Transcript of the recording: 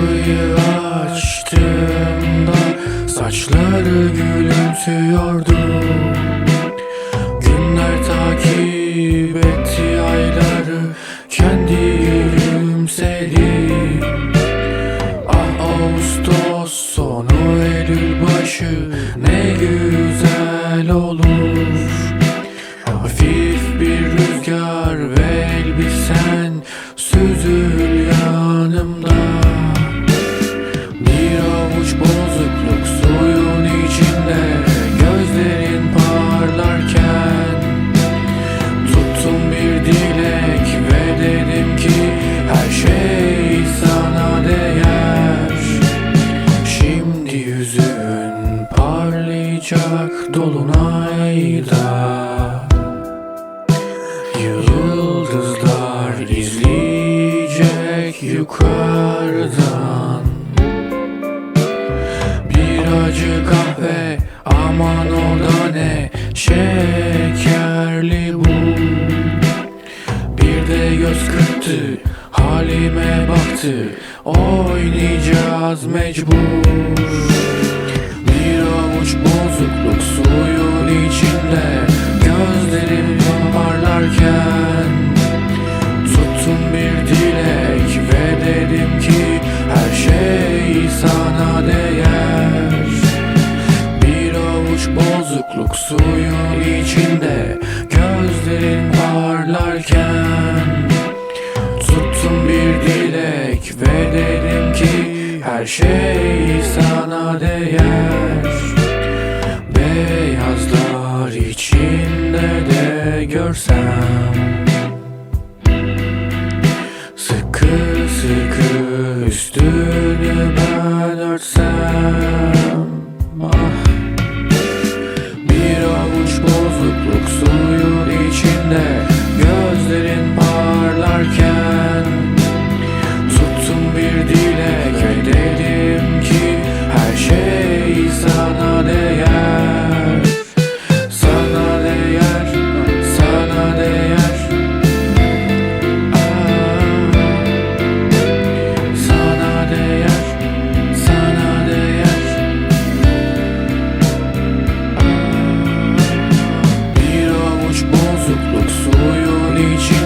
Kapıyı açtığımda saçları gülümsüyordu. Günler takip etti ayları kendi gülümsedi Ah Ağustos sonu Eylül başı ne güzel olur. Hafif bir rüzgar ve elbisen parlayacak dolunayda Yıldızlar izleyecek yukarıdan. Bir acı kahve aman o da ne şekerli bu. Bir de göz kırptı halime baktı oynayacağız mecbur Avuç bozukluk suyun içinde gözlerim parlarken Tuttum bir dilek ve dedim ki her şey sana değer. Bir avuç bozukluk suyun içinde gözlerin parlarken Tuttum bir dilek ve dedim ki her şey sana değer Beyazlar içinde de görsem. Sıkı sıkı üstünü ben örtsem 用尽所有力气。